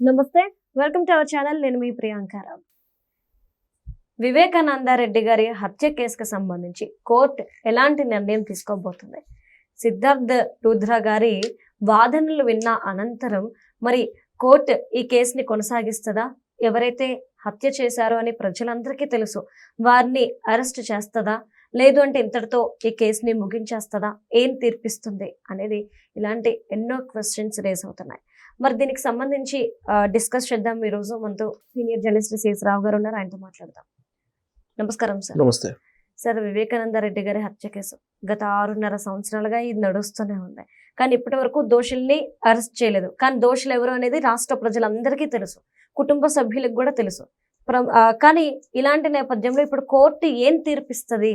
నమస్తే welcome to our channel నేను మీ ప్రియాంకారావు వివేకానంద రెడ్డి గారి హత్య కేసుకు సంబంధించి కోర్టు ఎలాంటి నిర్ణయం తీసుకోబోతుంది? సిద్ధార్థ్ రుద్ర గారి వాదనలు విన్న అనంతరం మరి కోర్టు ఈ కేసుని కొనసాగిస్తుందా? ఎవరైతే హత్య చేశారో అని ప్రజలందరికీ తెలుసు వారిని అరెస్ట్ చేస్తుందా? లేదు అంటే ఇంతటితో ఈ కేసుని ముగించేస్తుందా? ఏం తీర్పిస్తుంది? అనేది ఇలాంటి ఎన్నో క్వశ్చన్స్ రేజ్ అవుతున్నాయి. మరి దీనికి సంబంధించి డిస్కస్ చేద్దాం ఈ రోజు. మనతో సీనియర్ జర్నలిస్ట్ సిఎస్ రావు గారు ఉన్నారు. ఆయనతో మాట్లాడదాం. నమస్కారం సార్. నమస్తే. సార్ వివేకానంద రెడ్డి గారి హత్య కేసు గత ఆరున్నర సంవత్సరాలుగా ఇది నడుస్తూనే ఉంది. కానీ ఇప్పటి వరకు దోషుల్ని అరెస్ట్ చేయలేదు. కానీ దోషులు ఎవరు అనేది రాష్ట్ర ప్రజలందరికీ తెలుసు. కుటుంబ సభ్యులకు కూడా తెలుసు. కానీ ఇలాంటి నేపథ్యంలో ఇప్పుడు కోర్టు ఏం తీర్పిస్తుంది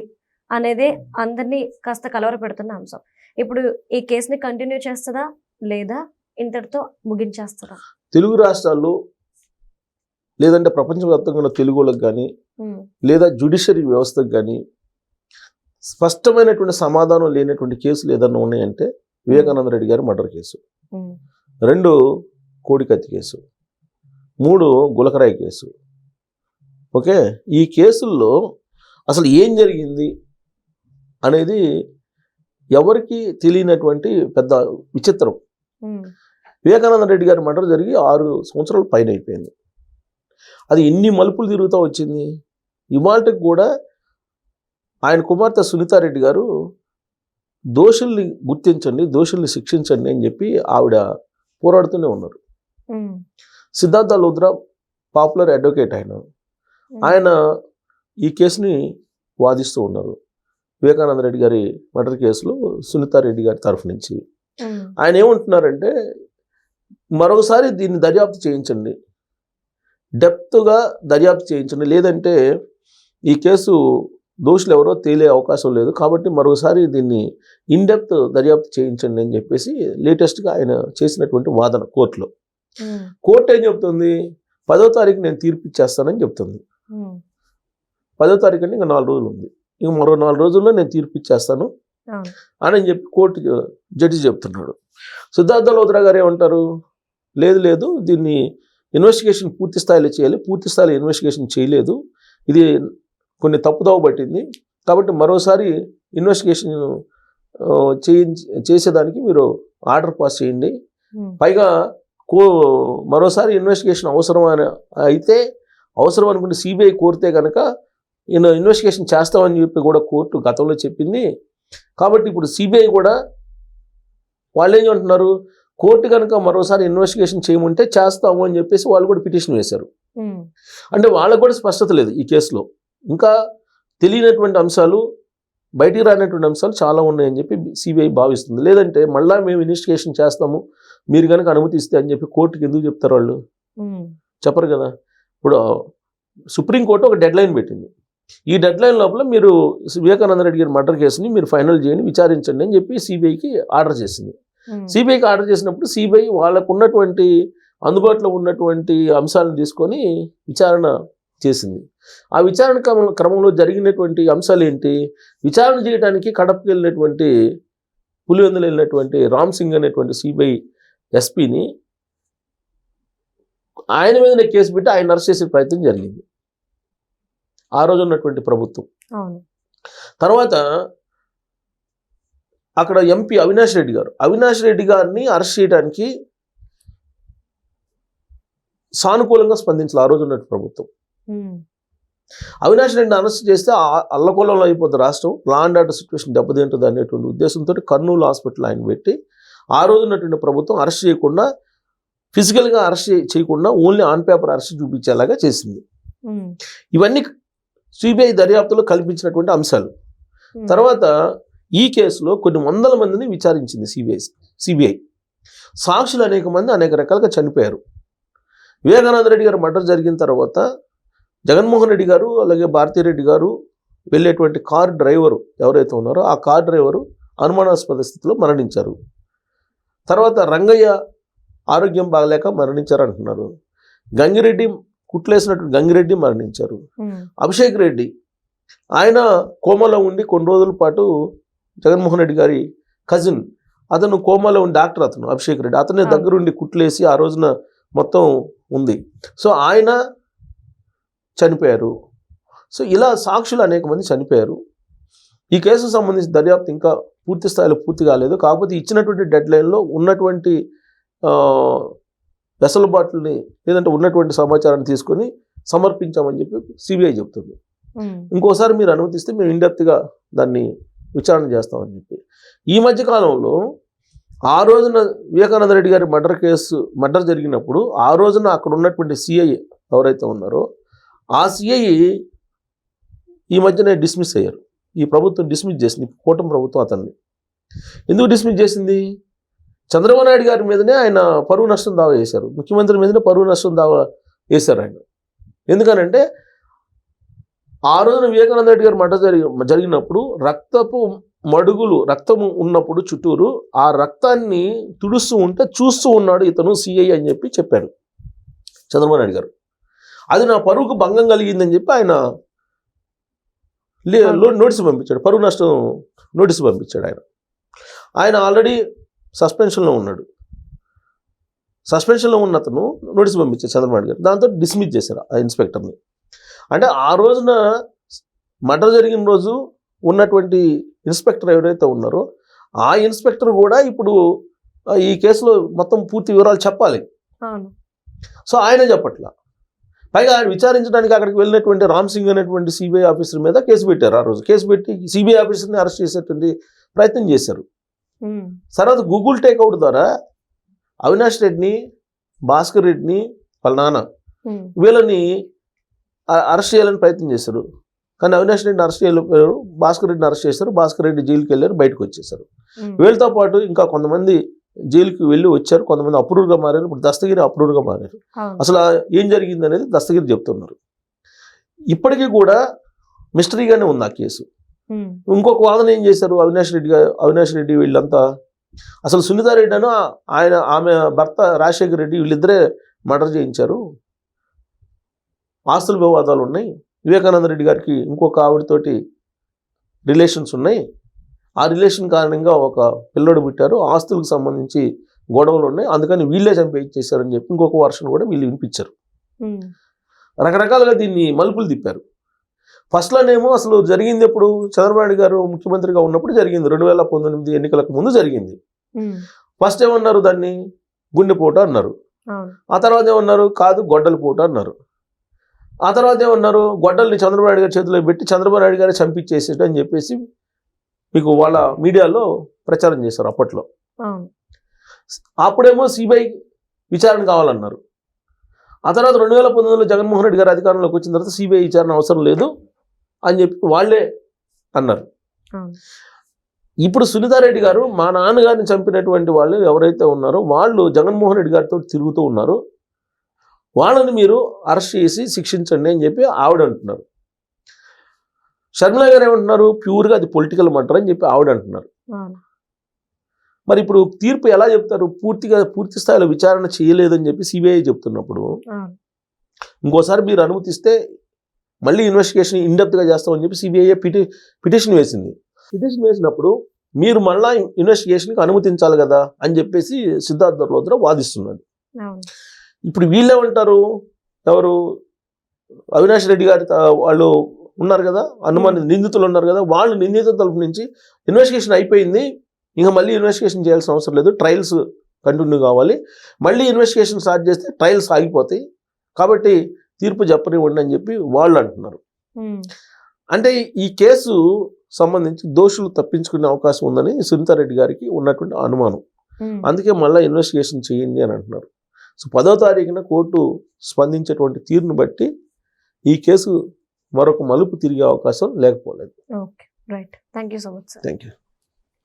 అనేది అందరినీ కాస్త కలవర పెడుతున్న అంశం. ఇప్పుడు ఈ కేసుని కంటిన్యూ చేస్తుందా? లేదా? ఇంతటితో ముగించేస్తుందా తెలుగు రాష్ట్రాల్లో లేదంటే ప్రపంచవ్యాప్తంగా ఉన్న తెలుగు వాళ్ళకి కానీ లేదా జ్యుడిషియరీ వ్యవస్థకు కానీ స్పష్టమైనటువంటి సమాధానం లేనటువంటి కేసులు ఏదన్నా ఉన్నాయంటే వివేకానంద రెడ్డి గారి మర్డర్ కేసు. రెండు కోడికత్తి కేసు. మూడు గులకరాయి కేసు. ఓకే? ఈ కేసుల్లో అసలు ఏం జరిగింది అనేది ఎవరికి తెలియనటువంటి పెద్ద విచిత్రం. వివేకానంద రెడ్డి గారి మర్డర్ జరిగి ఆరు సంవత్సరాల పైన అయిపోయింది. అది ఎన్ని మలుపులు తిరుగుతూ వచ్చింది? ఇవాళకి కూడా ఆయన కుమార్తె సునీతారెడ్డి గారు దోషుల్ని గుర్తించండి దోషుల్ని శిక్షించండి అని చెప్పి ఆవిడ పోరాడుతూనే ఉన్నారు. సిద్ధార్థ లోద్రా పాపులర్ అడ్వకేట్ ఆయన. ఆయన ఈ కేసుని వాదిస్తూ ఉన్నారు. వివేకానంద రెడ్డి గారి మర్డర్ కేసులో సునీతారెడ్డి గారి తరఫు నుంచి. ఆయన ఏమంటున్నారంటే మరొకసారి దీన్ని దర్యాప్తు చేయించండి. డెప్త్గా దర్యాప్తు చేయించండి. లేదంటే ఈ కేసు దోషులు ఎవరో తేలే అవకాశం లేదు. కాబట్టి మరొకసారి దీన్ని ఇన్ డెప్త్ దర్యాప్తు చేయించండి అని చెప్పేసి లేటెస్ట్గా ఆయన చేసినటువంటి వాదన కోర్టులో. కోర్టు ఏం చెప్తుంది? పదో తారీఖు నేను తీర్పు ఇచ్చేస్తానని చెప్తుంది. పదో తారీఖు అంటే ఇంకా నాలుగు రోజులు ఉంది. ఇంక మరో నాలుగు రోజుల్లో నేను తీర్పు ఇచ్చేస్తాను. అని చెప్పి కోర్టు జడ్జి చెప్తున్నాడు. సిద్ధార్థ లోద్రా గారు ఏమంటారు? లేదు లేదు దీన్ని ఇన్వెస్టిగేషన్ పూర్తి స్థాయిలో చేయాలి. పూర్తి స్థాయిలో ఇన్వెస్టిగేషన్ చేయలేదు. ఇది కొన్ని తప్పుదోవ పట్టింది. కాబట్టి మరోసారి ఇన్వెస్టిగేషన్ చేయించి చేసేదానికి మీరు ఆర్డర్ పాస్ చేయండి. పైగా కో మరోసారి ఇన్వెస్టిగేషన్ అవసరం అని అయితే అవసరం అనుకుంటే సిబిఐ కోరితే కనుక ఈయన ఇన్వెస్టిగేషన్ చేస్తామని చెప్పి కూడా కోర్టు గతంలో చెప్పింది. కాబట్టి ఇప్పుడు సిబిఐ కూడా వాళ్ళు ఏం అంటున్నారు కోర్టు కనుక మరోసారి ఇన్వెస్టిగేషన్ చేయమంటే చేస్తాము అని చెప్పేసి వాళ్ళు కూడా పిటిషన్ వేశారు. అంటే వాళ్ళకు కూడా స్పష్టత లేదు ఈ కేసులో. ఇంకా తెలియనటువంటి అంశాలు బయటికి రానటువంటి అంశాలు చాలా ఉన్నాయని చెప్పి సిబిఐ భావిస్తుంది. లేదంటే మళ్ళా మేము ఇన్వెస్టిగేషన్ చేస్తాము మీరు కనుక అనుమతిస్తే అని చెప్పి కోర్టుకి ఎందుకు చెప్తారు వాళ్ళు? చెప్పరు కదా. ఇప్పుడు సుప్రీంకోర్టు ఒక డెడ్ లైన్ పెట్టింది. ఈ డెడ్ లైన్ లోపల మీరు వివేకానంద రెడ్డి గారి మర్డర్ కేసుని మీరు ఫైనల్ చేయండి విచారించండి అని చెప్పి సిబిఐకి ఆర్డర్ చేసింది. సిబిఐకి ఆర్డర్ చేసినప్పుడు సిబిఐ వాళ్ళకు ఉన్నటువంటి అందుబాటులో ఉన్నటువంటి అంశాలను తీసుకొని విచారణ చేసింది. ఆ విచారణ క్రమ- క్రమంలో జరిగినటువంటి అంశాలు ఏంటి? విచారణ చేయడానికి కడపకి వెళ్ళినటువంటి పులివెందులు వెళ్ళినటువంటి రామ్ సింగ్ అనేటువంటి సిబిఐ ఎస్పీని ఆయన మీదనే కేసు పెట్టి ఆయన అరెస్ట్ చేసే ప్రయత్నం జరిగింది. ఆ రోజు ఉన్నటువంటి ప్రభుత్వం. తర్వాత అక్కడ ఎంపీ అవినాష్ రెడ్డి గారు. అవినాష్ రెడ్డి గారిని అరెస్ట్ చేయడానికి సానుకూలంగా స్పందించాలి ఆ రోజు ఉన్నట్టు ప్రభుత్వం. అవినాష్ రెడ్డిని అరెస్ట్ చేస్తే ఆ- అల్లకొల్లంలో అయిపోతుంది రాష్ట్రం. లా అండ్ ఆర్డర్ సిచ్యువేషన్ దెబ్బతింటుంది అనేటువంటి ఉద్దేశంతో కర్నూలు హాస్పిటల్ ఆయన పెట్టి ఆ రోజు ఉన్నటువంటి ప్రభుత్వం అరెస్ట్ చేయకుండా ఫిజికల్గా అరెస్ట్ చేయకుండా ఓన్లీ ఆన్ పేపర్ అరెస్ట్ చూపించేలాగా చేసింది. ఇవన్నీ సిబిఐ దర్యాప్తులో కల్పించినటువంటి అంశాలు. ఉమ్, తర్వాత ఈ కేసులో కొన్ని వందల మందిని విచారించింది సిబిఐ సిబిఐ. సాక్షులు అనేక మంది అనేక రకాలుగా చనిపోయారు. వివేకానంద రెడ్డి గారు మర్డర్ జరిగిన తర్వాత జగన్మోహన్ రెడ్డి గారు అలాగే భారతీరెడ్డి గారు వెళ్ళేటువంటి కార్ డ్రైవరు ఎవరైతే ఉన్నారో ఆ కార్ డ్రైవరు అనుమానాస్పద స్థితిలో మరణించారు. తర్వాత రంగయ్య ఆరోగ్యం బాగలేక మరణించారు అంటున్నారు. గంగిరెడ్డి కుట్లేసినటువంటి గంగిరెడ్డి మరణించారు. అభిషేక్ రెడ్డి ఆయన కోమాలో ఉండి కొన్ని రోజుల పాటు జగన్మోహన్ రెడ్డి గారి కజిన్ అతను కోమాలో ఉండి డాక్టర్ అతను అభిషేక్ రెడ్డి. అతనే. దగ్గరుండి కుట్లేసి ఆ రోజున మొత్తం ఉంది. సో ఆయన చనిపోయారు. సో ఇలా సాక్షులు అనేక మంది చనిపోయారు. ఈ కేసుకు సంబంధించి దర్యాప్తు ఇంకా పూర్తి స్థాయిలో పూర్తి కాలేదు. కాకపోతే ఇచ్చినటువంటి డెడ్ లైన్లో ఉన్నటువంటి వెసలుబాట్లని లేదంటే ఉన్నటువంటి సమాచారాన్ని తీసుకొని సమర్పించామని చెప్పి సిబిఐ చెప్తుంది. ఇంకోసారి మీరు అనుమతిస్తే మేము ఇండెప్త్గా దాన్ని విచారణ చేస్తామని చెప్పి. ఈ మధ్య కాలంలో ఆ రోజున వివేకానంద రెడ్డి గారి మర్డర్ కేసు మర్డర్ జరిగినప్పుడు ఆ రోజున అక్కడ ఉన్నటువంటి సిఐ ఎవరైతే ఉన్నారో ఆ సిఐ ఈ మధ్యనే డిస్మిస్ అయ్యారు. ఈ ప్రభుత్వం డిస్మిస్ చేసింది కూటమి ప్రభుత్వం అతన్ని. ఎందుకు డిస్మిస్ చేసింది? చంద్రబాబు నాయుడు గారి మీదనే ఆయన పరువు నష్టం దావా చేశారు. ముఖ్యమంత్రి మీదనే పరువు నష్టం దావా వేశారు ఆయన. ఎందుకనంటే ఆ రోజున వివేకానంద రెడ్డి గారు మట జరిగి జరిగినప్పుడు రక్తపు మడుగులు రక్తము ఉన్నప్పుడు చుట్టూరు ఆ రక్తాన్ని తుడుస్తూ ఉంటే చూస్తూ ఉన్నాడు ఇతను సిఐ అని చెప్పి చెప్పారు చంద్రబాబు నాయుడు గారు. అది నా పరువుకు భంగం కలిగిందని చెప్పి ఆయన నోటీసు పంపించాడు. పరువు నష్టం నోటీసు పంపించాడు ఆయన. ఆయన ఆల్రెడీ సస్పెన్షన్లో ఉన్నాడు. సస్పెన్షన్లో ఉన్న అతను నోటీసు పంపించారు చంద్రబాబు గారు. దాంతో డిస్మిస్ చేశారు ఆ ఇన్స్పెక్టర్ని. అంటే ఆ రోజున మర్డర్ జరిగిన రోజు ఉన్నటువంటి ఇన్స్పెక్టర్ ఎవరైతే ఉన్నారో ఆ ఇన్స్పెక్టర్ కూడా ఇప్పుడు ఈ కేసులో మొత్తం పూర్తి వివరాలు చెప్పాలి. సో ఆయన చెప్పట్ల. పైగా ఆయన విచారించడానికి అక్కడికి వెళ్ళినటువంటి రామ్ సింగ్ అనేటువంటి సిబిఐ ఆఫీసర్ మీద కేసు పెట్టారు ఆ రోజు. కేసు పెట్టి సిబిఐ ఆఫీసర్ని అరెస్ట్ చేసేటువంటి ప్రయత్నం చేశారు. తర్వాత గూగుల్ టేక్అవుట్ ద్వారా అవినాష్ రెడ్డిని భాస్కర్ రెడ్డిని వాళ్ళ నాన్న వీళ్ళని అరెస్ట్ చేయాలని ప్రయత్నం చేశారు. కానీ అవినాష్ రెడ్డిని అరెస్ట్ చేయలేకపోయారు భాస్కర్ రెడ్డిని అరెస్ట్ చేశారు. భాస్కర్ రెడ్డి జైలుకి వెళ్ళారు బయటకు వచ్చేసారు వీళ్ళతో పాటు ఇంకా కొంతమంది జైలుకి వెళ్ళి వచ్చారు కొంతమంది అప్రూవ్గా మారారు. ఇప్పుడు దస్తగిరి అప్రూవ్గా మారారు. అసలు ఏం జరిగింది అనేది దస్తగిరి చెప్తున్నారు. ఇప్పటికీ కూడా మిస్టరీగానే ఉంది ఆ కేసు. ఇంకొక వాదన ఏం చేశారు అవినాష్ రెడ్డి గారు? అవినాష్ రెడ్డి వీళ్ళంతా అసలు సునీతారెడ్డి అను ఆయన ఆమె భర్త రాజశేఖర్ రెడ్డి వీళ్ళిద్దరే మర్డర్ చేయించారు. ఆస్తుల వివాదాలు ఉన్నాయి. వివేకానంద రెడ్డి గారికి ఇంకొక ఆవిడతోటి రిలేషన్స్ ఉన్నాయి. ఆ రిలేషన్ కారణంగా ఒక పిల్లడు పుట్టారు. ఆస్తులకు సంబంధించి గొడవలు ఉన్నాయి. అందుకని వీళ్ళే చంపేయించేశారని చెప్పి ఇంకొక వర్షన్ కూడా వీళ్ళు వినిపించారు. రకరకాలుగా దీన్ని మలుపులు తిప్పారు. ఫస్ట్లోనేమో అసలు జరిగింది ఎప్పుడు? చంద్రబాబు నాయుడు గారు ముఖ్యమంత్రిగా ఉన్నప్పుడు జరిగింది. రెండు వేల పంతొమ్మిది ఎన్నికలకు ముందు జరిగింది. ఫస్ట్ ఏమన్నారు దాన్ని? గుండెపోటు అన్నారు. ఆ తర్వాత ఏమన్నారు? కాదు గొడ్డల పోటు అన్నారు. ఆ తర్వాత ఏమన్నారు? గొడ్డల్ని చంద్రబాబు నాయుడు గారి చేతిలో పెట్టి చంద్రబాబు నాయుడు గారే చంపించేసేట అని చెప్పేసి మీకు వాళ్ళ మీడియాలో ప్రచారం చేశారు అప్పట్లో. అప్పుడేమో సిబిఐ విచారణ కావాలన్నారు. ఆ తర్వాత రెండు వేల పంతొమ్మిదిలో జగన్మోహన్ రెడ్డి గారు అధికారంలోకి వచ్చిన తర్వాత సిబిఐ విచారణ అవసరం లేదు. అని చెప్పి వాళ్ళే అన్నారు. ఇప్పుడు సునీతారెడ్డి గారు మా నాన్నగారిని చంపినటువంటి వాళ్ళు ఎవరైతే ఉన్నారో వాళ్ళు జగన్మోహన్ రెడ్డి గారితో తిరుగుతూ ఉన్నారు. వాళ్ళని మీరు అరెస్ట్ చేసి శిక్షించండి అని చెప్పి ఆవిడ అంటున్నారు. షర్మిల గారు ఏమంటున్నారు? ప్యూర్గా అది పొలిటికల్ మటర్ అని చెప్పి ఆవిడ అంటున్నారు. మరి ఇప్పుడు తీర్పు ఎలా చెప్తారు? పూర్తిగా పూర్తి స్థాయిలో విచారణ చేయలేదని చెప్పి సిబిఐ చెప్తున్నప్పుడు ఇంకోసారి మీరు అనుమతిస్తే మళ్ళీ ఇన్వెస్టిగేషన్ ఇన్డెప్త్గా చేస్తామని చెప్పి సిబిఐ పిటి పిటిషన్ వేసింది. పిటిషన్ వేసినప్పుడు మీరు మళ్ళా ఇన్వెస్టిగేషన్కి అనుమతించాలి కదా అని చెప్పేసి సిద్ధార్థ లోత్ర వాదిస్తున్నాడు. ఇప్పుడు వీళ్ళేమంటారు? ఎవరు? అవినాష్ రెడ్డి గారి వాళ్ళు ఉన్నారు కదా? అనుమానిత నిందితులు ఉన్నారు కదా? వాళ్ళు నిందితుల తరపు నుంచి ఇన్వెస్టిగేషన్ అయిపోయింది. ఇంకా మళ్ళీ ఇన్వెస్టిగేషన్ చేయాల్సిన అవసరం లేదు. ట్రయల్స్ కంటిన్యూ కావాలి. మళ్ళీ ఇన్వెస్టిగేషన్ స్టార్ట్ చేస్తే ట్రయల్స్ ఆగిపోతాయి. కాబట్టి తీర్పు చెప్పనివ్వండి అని చెప్పి వాళ్ళు అంటున్నారు. అంటే ఈ కేసు సంబంధించి దోషులు తప్పించుకునే అవకాశం ఉందని సునీతారెడ్డి గారికి ఉన్నటువంటి అనుమానం. అందుకే మళ్ళీ ఇన్వెస్టిగేషన్ చేయండి అని అంటున్నారు. సో పదో తారీఖున కోర్టు స్పందించేటువంటి తీరును బట్టి ఈ కేసు మరొక మలుపు తిరిగే అవకాశం లేకపోలేదు. Thank you so much thank you